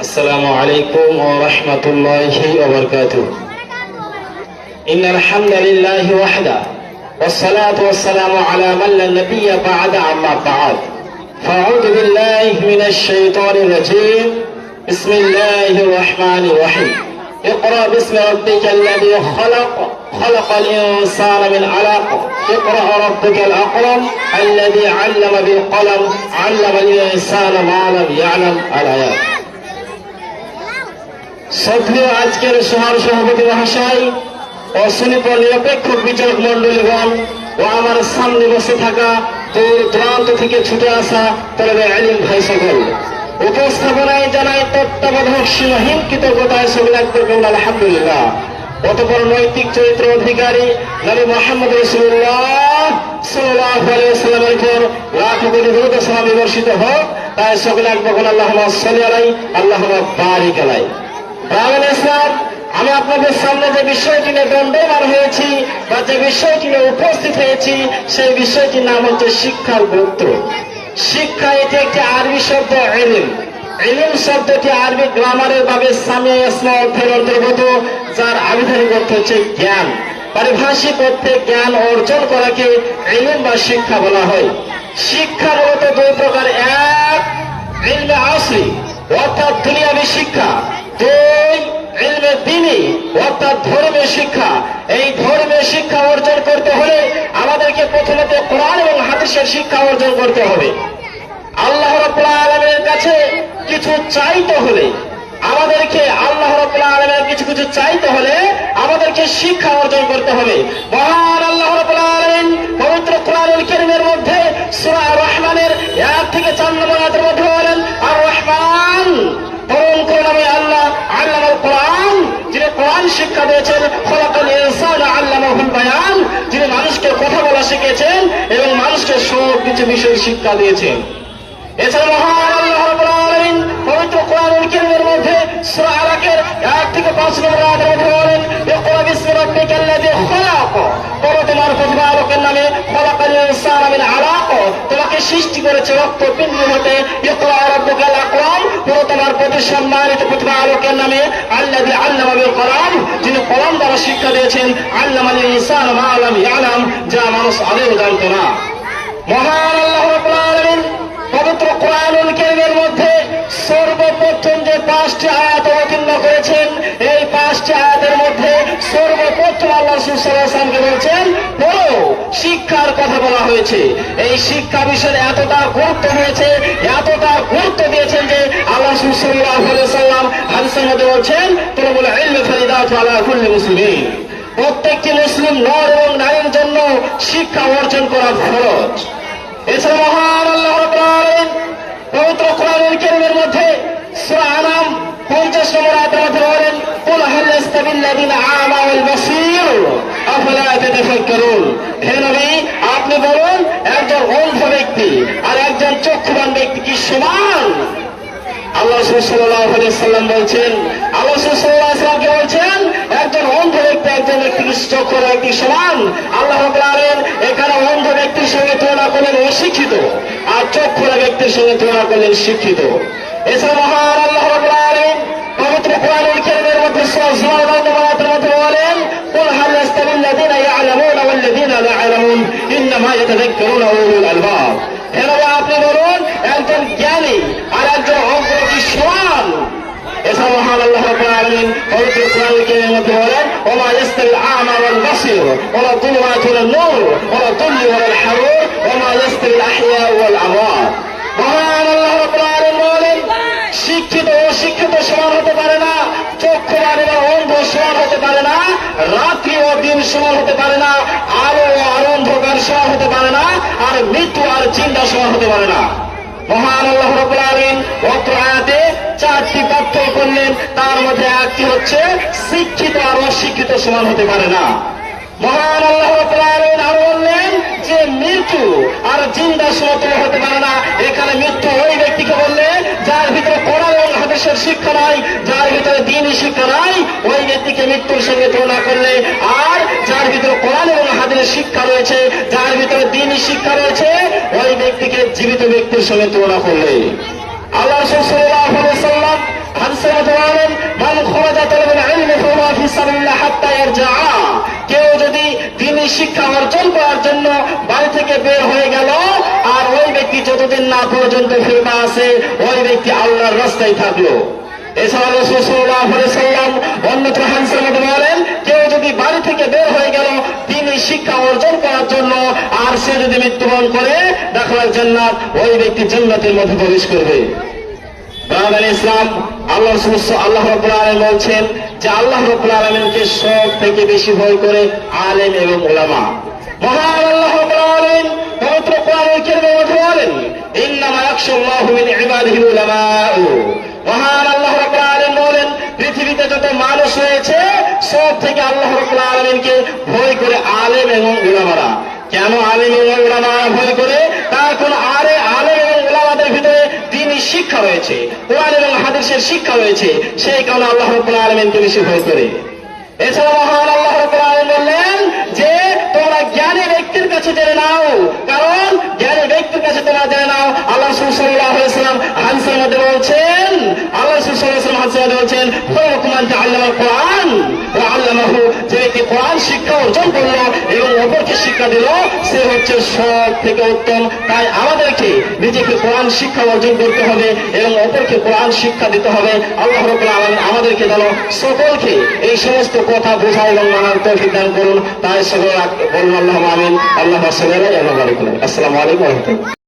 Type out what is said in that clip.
السلام عليكم ورحمة الله وبركاته. إن الحمد لله وحده والصلاة والسلام على من لا بعد أما بعد. فأعوذ بالله من الشيطان الرجيم. بسم الله الرحمن الرحيم. اقرأ باسم ربك الذي خلق خلق الإنسان من علق. اقرأ ربك الأكرم الذي علم بالقلم علم الإنسان ما لم يعلم الآيات শ্রদ্ধেয় আজকের সভার সভাপতি মহাশয় ও সুনিপ নিরপেক্ষ বিচারক মন্ডলীগণ ও আমার সামনে বসে থাকা দূর দূরান্ত থেকে ছুটে আসা তবে আলিম ভাই সকল। উপস্থাপনায় জানাই তত্ত্বাবধায়ক সীমাহীন কৃতজ্ঞতায় সকল একবার আলহামদুলিল্লাহ। অতপর নৈতিক চরিত্র অধিকারী নবী মোহাম্মদ রসুল্লাহ সাল্লাল্লাহু আলাইহি ওয়াসাল্লামের উপর লাখ কোটি দরুদ ও সালাম বিবর্ষিত হোক, তাই সকলে একবার আল্লাহ সাল্লি আল্লাহ বারিক আলাই ইসলাম, আমি আপনাদের সামনে যে বিষয়টি নিয়ে দণ্ডমান হয়েছি বা যে বিষয়টি নিয়ে উপস্থিত হয়েছি, সেই বিষয়টির নাম হচ্ছে শিক্ষার গুরুত্ব। শিক্ষা এটি একটি আরবি শব্দ এলিম এলিম শব্দটি আরবি গ্রামারের ভাবে সামিয়া ইসমা অর্থের অন্তর্গত, যার আবিধানিক অর্থ হচ্ছে জ্ঞান। পারিভাষিক অর্থে জ্ঞান অর্জন করাকে এলিম বা শিক্ষা বলা হয়। শিক্ষা মূলত দুই প্রকার, এক আসরি অর্থাৎ দুনিয়াবী শিক্ষা। ধর্মীয় শিক্ষা, এই ধর্মীয় শিক্ষা অর্জন করতে হলে আমাদেরকে প্রথমত কোরআন এবং হাদিসের শিক্ষা অর্জন করতে হবে। আল্লাহ রাব্বুল আলামিনের কাছে কিছু চাইতে হলে, আমাদেরকে আল্লাহ রাব্বুল আলামিনের কিছু কিছু চাইতে হলে আমাদেরকে শিক্ষা অর্জন করতে হবে। মহান আল্লাহ রাব্বুল আলামিন পবিত্র কোরআনুল কারীমের মধ্যে সূরা রহমানের এক থেকে চার নম্বর মধ্যে বলেন আর রহমান পরম করুণাময় আল্লাহ আল্লাহ কোরআন যিনি কোরআন শিক্ষা দিয়েছেন খলাকাল ইনসান আল্লামাহুল বায়ান, যিনি মানুষকে কথা বলা শিখিয়েছেন এবং মানুষকে সব কিছু বিষয় শিক্ষা দিয়েছেন। এছাড়া মহান আল্লাহ রাব্বুল আলামিন পবিত্র কোরআনুল কারীমের মধ্যে সূরা আলাকের 1 থেকে 5 নম্বর আয়াতের মধ্যে বলেন, ইকরা বিসমি রাব্বিকাল্লাযী খলাক। পড়ো তোমার প্রতিপালকের নামে সৃষ্টি করেছে রক্ত, পিণ্ড হতে সম্মানিত প্রতিপালকের নামে আল্লাযী আল্লামা বিল কলাম যিনি কলম দ্বারা শিক্ষা দিয়েছেন আল্লামাল ইনসান মা লাম ইয়ালাম, যা মানুষ আদেও জানতো না। মহান আল্লাহ পবিত্র কোরআনুল কারীমের মধ্যে সর্বপ্রথম যে পাঁচটি আয়াত অবতীর্ণ করেছেন, এই পাঁচটি আয়াতের মধ্যে সর্বপ্রথম আল্লাহ সুসালামকে বলছেন, বলো, শিক্ষার কথা বলা হয়েছে। এই শিক্ষা বিষয়ের এতটা গুরুত্ব হয়েছে সুসাল্লাহ সাল্লাম হাদিসের মধ্যে বলছেন তোরা বলে ইলমে ফরিদাত প্রত্যেকটি মুসলিম নর এবং নারীর জন্য শিক্ষা অর্জন করা ফরজ। এছাড়া মহান আল্লাহ রাব্বুল আলামিন পবিত্র কোরআনুল কারীমের মধ্যে সূরা আনাম 50 নম্বর আয়াতের মধ্যে বলেন, কুল হাল ইস্তাবিল্লাযিনা আমা ওয়াল বাসীর? আফলা তাতাফাক্কারুন। হে নবী, আপনি বলুন, একজন অন্ধ ব্যক্তি আর একজন চক্ষুবান ব্যক্তি কি সমান? আল্লাহ সাল্লাম বলছেন আল্লাহ সাল্লামকে বলছেন একজন অন্ধ ব্যক্তি একজন ব্যক্তি চক্ষুর ব্যক্তি সমান আল্লাহ আলেন এখানে অন্ধ ব্যক্তির সঙ্গে তুলনা করলেন অশিক্ষিত আর চক্ষুরা ব্যক্তির সঙ্গে তুলনা করলেন শিক্ষিত এছাড়া মহান আল্লাহ আলেন পবিত্র কোরআনুল কারীমের মধ্যে সুবহানাল্লাহের মধ্যে বলেন قل هل يستوي الذين يعلمون والذين لا يعلمون انما يتذكرون اولو الالباب মধ্যে বলেন ওমা ইয়াস্তাবিল আ'মা ওয়াল বাসীর ওয়ালা যুলমাতু ওয়াল নূর ওয়ালা যুল্লি ওয়াল হারুর ওমা ইয়াস্তাবিল আহইয়া ওয়াল আমওয়াত মহান আল্লাহ রাব্বুল বলেন শিক্ষিত ও শিক্ষিত সমান হতে পারে না। চক্ষুবান এবং অন্ধ সমান হতে পারে না। রাত্রি ও দিন সমান হতে পারে না। আলো আর অন্ধকার সমান হতে পারে না। আর মৃত্যু আর চিন্তা সমান হতে পারে না। মহান আল্লাহ রবুল অত্র আয়াতে চারটি পার্থক্য করলেন। তার মধ্যে একটি হচ্ছে, শিক্ষিত আর অশিক্ষিত সমান হতে পারে না। মহান আল্লাহ রবুল আরও বললেন যে, মৃত্যু আর জিন্দা সমতুল্য হতে পারে না। এখানে মৃত্যু ওই ব্যক্তিকে বললে যার ভিতরে কোরআন এবং হাদিসের শিক্ষা নাই, যার ভিতরে দিনই শিক্ষা নাই, ওই ব্যক্তিকে মৃত্যুর সঙ্গে তুলনা করলে আর যার ভিতরে কোরআন এবং হাদিসের শিক্ষা রয়েছে, যার ভিতরে দিনই শিক্ষা রয়েছে জীবিত ব্যক্তির সঙ্গে তুলনা করলে। আল্লাহ কেউ যদি শিক্ষা অর্জন করার জন্য বাড়ি থেকে বের হয়ে গেল, আর ওই ব্যক্তি যতদিন না পর্যন্ত ফিরবা আছে, ওই ব্যক্তি আল্লাহর রাস্তায় থাকল। এছাড়া অন্যত্র হানসালাম বলেন, কেউ যদি বাড়ি থেকে বের হয়ে গেল শিক্ষা অর্জন করার জন্য আর সে যদি মৃত্যুবরণ করে দেখার জান্নাত, ওই ব্যক্তি জান্নাতের মধ্যে প্রবেশ করবে। ইসলাম, আল্লাহ আল্লাহ রব্বুল আলম বলছেন যে আল্লাহ রব্বুল আলমিনকে সব থেকে বেশি ভয় করে আলেম এবং ওলামা। মহান আল্লাহ পবিত্র মধ্যে বলেন মিন উলামাউ মহান আল্লাহ বলেন, পৃথিবীতে যত মানুষ রয়েছে, সব থেকে আল্লাহ রব্বুল আলমিনকে ভয় করে আলেম এবং উলামারা কেন আলেম এবং উলামারা ভয় করে তার কোন আরে আলেম এবং উলামাদের ভিতরে দিনই শিক্ষা রয়েছে, কোরআন এবং হাদিসের শিক্ষা রয়েছে, সেই কারণে আল্লাহ রব্বুল আলমিনকে বেশি ভয় করে। এছাড়া মহান আল্লাহ রব্বুল আলমিন বললেন যে, তোমরা জ্ঞানী ব্যক্তির কাছে জেনে নাও। কারণ জ্ঞানী ব্যক্তির কাছে তোমরা জেনে নাও, আল্লাহ রসুল সাল্লাহ আলাইসালাম হাদিসের মধ্যে বলছেন, আল্লাহ রসুল সাল্লাহ সাল্লাম হাদিসের মধ্যে বলছেন আল্লাহ কোরআন ও আল্লাহ যে ব্যক্তি কোরআন শিক্ষা অর্জন করল শিক্ষা দিল, সে হচ্ছে সব থেকে উত্তম। তাই আমাদেরকে নিজেকে কোরআন শিক্ষা অর্জন করতে হবে এবং অপরকে কোরআন শিক্ষা দিতে হবে। আল্লাহ রব্বুল আলামিন আমাদেরকে যেন সকলকে এই সমস্ত কথা বোঝা এবং মানার তৌফিক দান করুন। তাই সকল আল্লাহ আমিন। আল্লাহ আসসালাম আলাইকুম। আসসালামু আলাইকুম